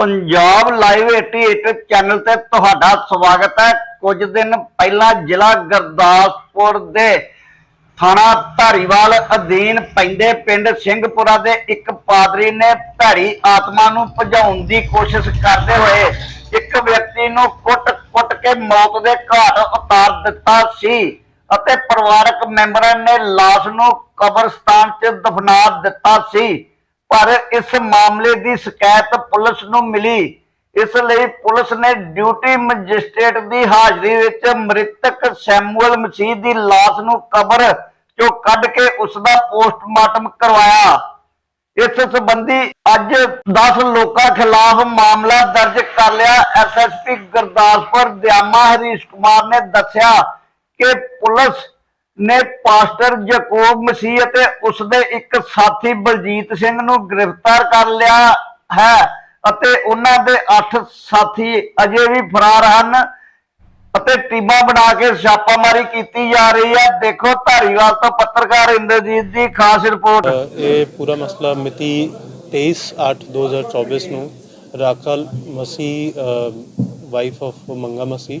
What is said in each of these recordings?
Punjab live 88 channel ਤੇ ਤੁਹਾਡਾ ਸਵਾਗਤ ਹੈ। ਕੁਝ ਦਿਨ ਪਹਿਲਾਂ ਜ਼ਿਲ੍ਹਾ ਗੁਰਦਾਸਪੁਰ ਦੇ ਥਾਣਾ ਧਾਰੀਵਾਲ ਅਧੀਨ ਪੈਂਦੇ ਪਿੰਡ ਸਿੰਘਪੁਰਾ ਦੇ ਇੱਕ ਪਾਦਰੀ ਨੇ ਭੈੜੀ ਆਤਮਾ ਨੂੰ ਭਜਾਉਣ ਦੀ ਕੋਸ਼ਿਸ਼ ਕਰਦੇ ਹੋਏ ਇੱਕ ਵਿਅਕਤੀ ਨੂੰ ਕੁੱਟ-ਕੁੱਟ ਕੇ ਮੌਤ ਦੇ ਘਾਟ ਉਤਾਰ ਦਿੱਤਾ ਸੀ ਅਤੇ ਪਰਿਵਾਰਕ ਮੈਂਬਰਾਂ ਨੇ ਲਾਸ਼ ਨੂੰ ਕਬਰਸਤਾਨ 'ਚ ਦਫਨਾ ਦਿੱਤਾ ਸੀ। ਪਰ ਇਸ ਮਾਮਲੇ ਦੀ ਸ਼ਿਕਾਇਤ ਪੁਲਿਸ ਨੂੰ ਮਿਲੀ। ਇਸ ਲਈ ਪੁਲਿਸ ਨੇ ਡਿਊਟੀ ਮੈਜਿਸਟ੍ਰੇਟ ਦੀ ਹਾਜ਼ਰੀ ਵਿੱਚ ਮ੍ਰਿਤਕ ਸੈਮੂਅਲ ਮਸੀਹ ਦੀ ਲਾਸ਼ ਨੂੰ ਕਬਰ ਚੋਂ ਕੱਢ ਕੇ ਉਸ ਦਾ ਪੋਸਟਮਾਰਟਮ ਕਰਵਾਇਆ। ਇਸ ਸੰਬੰਧੀ ਅੱਜ 10 ਲੋਕਾਂ ਖਿਲਾਫ ਮਾਮਲਾ ਦਰਜ ਕਰ ਲਿਆ ਐਸਐਸਪੀ ਗੁਰਦਾਸਪੁਰ, ਦਿਆਮਾ, ਹਰੀਸ਼ ਕੁਮਾਰ ਨੇ ਦੱਸਿਆ ਕਿ ਪੁਲਿਸ ਨੇ ਪਾਸਟਰ ਜਕੋਬ ਮਸੀਹ ਅਤੇ ਉਸ ਦੇ ਇੱਕ ਸਾਥੀ ਬਲਜੀਤ ਸਿੰਘ ਨੂੰ ਗ੍ਰਿਫਤਾਰ ਕਰ ਲਿਆ ਹੈ ਅਤੇ ਉਹਨਾਂ ਦੇ 8 ਸਾਥੀ ਅਜੇ ਵੀ ਫਰਾਰ ਹਨ ਅਤੇ ਟੀਮਾਂ ਬਣਾ ਕੇ ਛਾਪਾਮਾਰੀ ਕੀਤੀ ਜਾ ਰਹੀ ਹੈ। ਦੇਖੋ ਧਾਰੀਵਾਲ ਤੋਂ ਪੱਤਰਕਾਰ ਇੰਦਰਜੀਤ ਦੀ ਖਾਸ ਰਿਪੋਰਟ। ਇਹ ਪੂਰਾ ਮਸਲਾ ਮਿਤੀ 23/8/2024 ਨੂੰ ਰਾਕਲ ਮਸੀ ਵਾਈਫ ਆਫ ਮੰਗਾ ਮਸੀਹ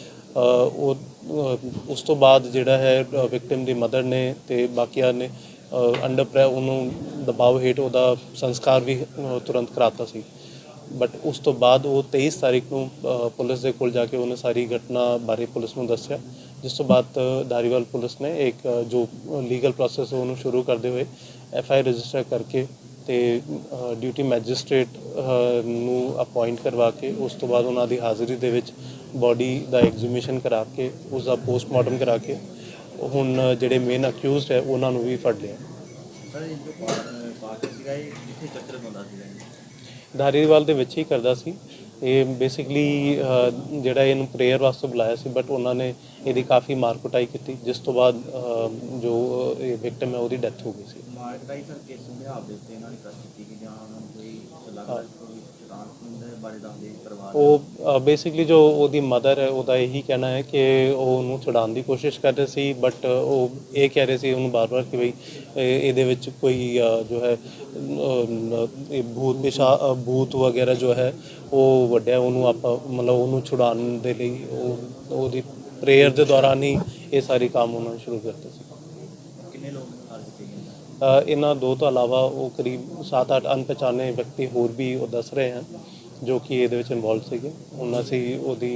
ਉਹ ਉਸ ਤੋਂ ਬਾਅਦ ਜਿਹੜਾ ਹੈ ਵਿਕਟਿਮ ਦੀ ਮਦਰ ਨੇ ਤੇ ਬਾਕੀਆਂ ਨੇ ਅੰਡਰ ਪ੍ਰੈ ਉਹਨੂੰ ਦਬਾਅ ਹੇਠ ਉਹਦਾ ਸੰਸਕਾਰ ਵੀ ਤੁਰੰਤ ਕਰਾਤਾ ਸੀ। ਬਟ ਉਸ ਤੋਂ ਬਾਅਦ ਉਹ 23 ਤਾਰੀਖ ਨੂੰ ਪੁਲਿਸ ਦੇ ਕੋਲ ਜਾ ਕੇ ਉਹਨੇ ਸਾਰੀ ਘਟਨਾ ਬਾਰੇ ਪੁਲਿਸ ਨੂੰ ਦੱਸਿਆ। ਜਿਸ ਤੋਂ ਬਾਅਦ ਧਾਰੀਵਾਲ ਪੁਲਿਸ ਨੇ ਇੱਕ ਜੋ ਲੀਗਲ ਪ੍ਰੋਸੈਸ ਉਹਨੂੰ ਸ਼ੁਰੂ ਕਰਦੇ ਹੋਏ ਐਫ ਆਈ ਰਜਿਸਟਰ ਕਰਕੇ ਤੇ ਡਿਊਟੀ ਮੈਜਿਸਟ੍ਰੇਟ ਨੂੰ ਅਪਾਇੰਟ ਕਰਵਾ ਕੇ ਉਸ ਤੋਂ ਬਾਅਦ ਉਹਨਾਂ ਦੀ ਹਾਜ਼ਰੀ ਦੇ ਵਿੱਚ ਬਾਡੀ ਦਾ ਐਗਜ਼ੀਮੀਸ਼ਨ ਕਰਾ ਕੇ ਉਸ ਦਾ ਪੋਸਟਮਾਰਟਮ ਕਰਾ ਕੇ ਹੁਣ ਜਿਹੜੇ ਮੇਨ ਅਕਿਊਜ਼ਡ ਹੈ ਉਹਨਾਂ ਨੂੰ ਵੀ ਫੜ ਲਿਆ। ਸਰ ਇਹ ਜੋ ਪਾਸਟਰ ਸੀਗਾ ਇਹ ਕਿੱਥੇ ਚੱਕਰ ਪਾਉਂਦਾ ਸੀਗਾ ਇਹ? ਧਾਰੀਵਾਲ ਦੇ ਵਿੱਚ ਹੀ ਕਰਦਾ ਸੀ। ਇਹ ਬੇਸਿਕਲੀ ਜਿਹੜਾ ਇਹਨੂੰ ਪ੍ਰੇਅਰ ਵਾਸਤੇ ਬੁਲਾਇਆ ਸੀ ਬਟ ਉਹਨਾਂ ਨੇ ਇਹਦੀ ਕਾਫੀ ਮਾਰ ਕੁਟਾਈ ਕੀਤੀ ਜਿਸ ਤੋਂ ਬਾਅਦ ਜੋ ਇਹ ਵਿਕਟਮ ਹੈ ਉਹਦੀ ਡੈਥ ਹੋ ਗਈ ਸੀ। ਹੀ ਸਰ ਕਿਸ ਸੁਭਾਅ ਦੇ ਉੱਤੇ ਇਹਨਾਂ ਨੇ ਪ੍ਰੈਸ ਕੀਤੀ ਕਿ ਜਾਂ ਉਹਨਾਂ ਨੂੰ ਕੋਈ ਲੱਗਦਾ ਕੋਈ ਬਾਰੇ ਦੱਸਦੇ ਪਰਿਵਾਰ ਉਹ ਬੇਸਿਕਲੀ ਜੋ ਉਹਦੀ ਮਦਰ ਹੈ ਉਹਦਾ ਇਹੀ ਕਹਿਣਾ ਹੈ ਕਿ ਉਹ ਉਹਨੂੰ ਛੁਡਾਉਣ ਦੀ ਕੋਸ਼ਿਸ਼ ਕਰ ਰਹੇ ਸੀ ਬਟ ਉਹ ਇਹ ਕਹਿ ਰਹੇ ਸੀ ਉਹਨੂੰ ਬਾਰ-ਬਾਰ ਕਿ ਇਹ- ਇਹਦੇ ਵਿੱਚ ਕੋਈ ਜੋ ਹੈ ਭੂਤ ਪਿਸ਼ਾ ਭੂਤ ਵਗੈਰਾ ਜੋ ਹੈ ਉਹ ਵੱਡਿਆ ਉਹਨੂੰ ਆਪਾਂ ਮਤਲਬ ਉਹਨੂੰ ਛੁਡਾਉਣ ਦੇ ਲਈ ਉਹ ਉਹਦੀ ਪ੍ਰੇਅਰ ਦੇ ਦੌਰਾਨ ਹੀ ਇਹ ਸਾਰੇ ਕੰਮ ਉਹਨਾਂ ਨੇ ਸ਼ੁਰੂ ਕਰਤੇ ਸੀ। ਕਿੰਨੇ ਲੋਕ ਇਹਨਾਂ ਦੋ ਤੋਂ ਇਲਾਵਾ ਉਹ ਕਰੀਬ 7-8 ਅਣਪਛਾਣੇ ਵਿਅਕਤੀ ਹੋਰ ਵੀ ਉਹ ਦੱਸ ਰਹੇ ਹਨ। ਜੋ ਕਿ ਇਹਦੇ ਵਿੱਚ ਇਨਵੋਲਡ ਸੀਗੇ। ਉਹਨਾਂ ਸੀ ਉਹਦੀ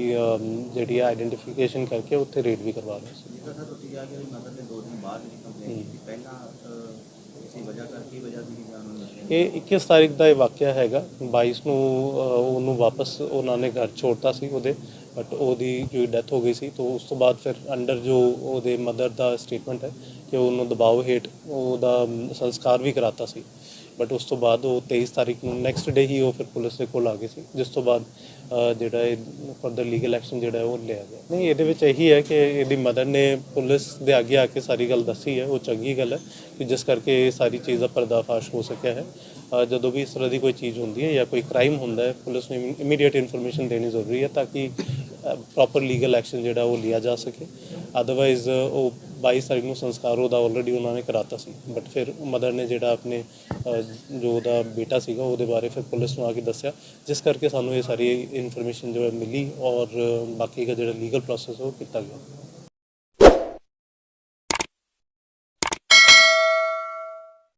ਜਿਹੜੀ ਆਈਡੈਂਟੀਫਿਕੇਸ਼ਨ ਕਰਕੇ ਉੱਥੇ ਰੇਡ ਵੀ ਕਰਵਾ ਰਹੇ ਸੀ। ਜਿਸ ਤਰ੍ਹਾਂ ਸਰ ਤੁਸੀਂ ਕਿਹਾ ਕਿ ਉਹਦੀ ਮਦਰ ਨੇ ਦੋ ਦਿਨ ਬਾਅਦ ਜਿਹੜੀ ਕੰਪਲੇਂਟ ਕੀਤੀ ਪਹਿਲਾਂ ਅਹ, ਕਿਸੇ ਵਜ੍ਹਾ ਕਰਕੇ ਵਜ੍ਹਾ ਸੀ ਜਾਂ ਉਹਨਾਂ ਨੂੰ ਦੱਸਿਆ? ਇਹ 21 ਤਾਰੀਖ ਦਾ ਇਹ ਵਾਕਿਆ ਹੈਗਾ। 22 ਨੂੰ ਉਹਨੂੰ ਵਾਪਸ ਉਹਨਾਂ ਨੇ ਘਰ ਛੋੜਤਾ ਸੀ ਉਹਦੇ ਬਟ ਉਹਦੀ ਜੋ ਡੈਥ ਹੋ ਗਈ ਸੀ ਤੋਂ ਉਸ ਤੋਂ ਬਾਅਦ ਫਿਰ ਅੰਡਰ ਜੋ ਉਹਦੇ ਮਦਰ ਦਾ ਸਟੇਟਮੈਂਟ ਹੈ ਕਿ ਉਹਨੂੰ ਦਬਾਅ ਹੇਠ ਉਹਦਾ ਸੰਸਕਾਰ ਵੀ ਕਰਾਤਾ ਸੀ। ਬਟ ਉਸ ਤੋਂ ਬਾਅਦ ਉਹ 23 ਤਾਰੀਖ ਨੂੰ ਨੈਕਸਟ ਡੇ ਹੀ ਉਹ ਫਿਰ ਪੁਲਿਸ ਦੇ ਕੋਲ ਆ ਗਏ ਸੀ, ਜਿਸ ਤੋਂ ਬਾਅਦ ਜਿਹੜਾ ਇਹ ਫਰਦਰ ਲੀਗਲ ਐਕਸ਼ਨ ਜਿਹੜਾ ਉਹ ਲਿਆ ਗਿਆ। ਨਹੀਂ, ਇਹਦੇ ਵਿੱਚ ਇਹੀ ਹੈ ਕਿ ਇਹਦੀ ਮਦਰ ਨੇ ਪੁਲਿਸ ਦੇ ਅੱਗੇ ਆ ਕੇ ਸਾਰੀ ਗੱਲ ਦੱਸੀ ਹੈ, ਉਹ ਚੰਗੀ ਗੱਲ ਹੈ ਕਿ ਜਿਸ ਕਰਕੇ ਇਹ ਸਾਰੀ ਚੀਜ਼ ਦਾ ਪਰਦਾਫਾਸ਼ ਹੋ ਸਕਿਆ ਹੈ। ਜਦੋਂ ਵੀ ਇਸ ਤਰ੍ਹਾਂ ਦੀ ਕੋਈ ਚੀਜ਼ ਹੁੰਦੀ ਹੈ ਜਾਂ ਕੋਈ ਕ੍ਰਾਈਮ ਹੁੰਦਾ ਹੈ, ਪੁਲਿਸ ਨੂੰ ਇਮੀਡੀਏਟ ਇਨਫੋਰਮੇਸ਼ਨ ਦੇਣੀ ਜ਼ਰੂਰੀ ਹੈ ਤਾਂ ਕਿ ਪ੍ਰੋਪਰ ਲੀਗਲ ਐਕਸ਼ਨ ਜਿਹੜਾ ਉਹ ਲਿਆ ਜਾ ਸਕੇ। ਅਦਰਵਾਈਜ਼ ਉਹ 22 ਤਾਰੀਖ ਨੂੰ ਸੰਸਕਾਰ ਉਹਦਾ ਆਲਰੇਡੀ ਉਹਨਾਂ ਨੇ ਕਰਾਤਾ ਸੀ। ਬਟ ਫਿਰ ਮਦਰ ਨੇ ਜਿਹੜਾ ਆਪਣੇ ਅ, ਜੋ ਉਹਦਾ ਬੇਟਾ ਸੀਗਾ ਉਹਦੇ ਬਾਰੇ ਫਿਰ ਪੁਲਿਸ ਨੂੰ ਆ ਕੇ ਦੱਸਿਆ। ਜਿਸ ਕਰਕੇ ਸਾਨੂੰ ਇਹ ਸਾਰੀ ਇਨਫੋਰਮੇਸ਼ਨ ਜੋ ਹੈ ਮਿਲੀ ਔਰ ਬਾਕੀ ਦਾ ਜਿਹੜਾ ਲੀਗਲ ਪ੍ਰੋਸੈਸ ਉਹ ਕੀਤਾ ਗਿਆ।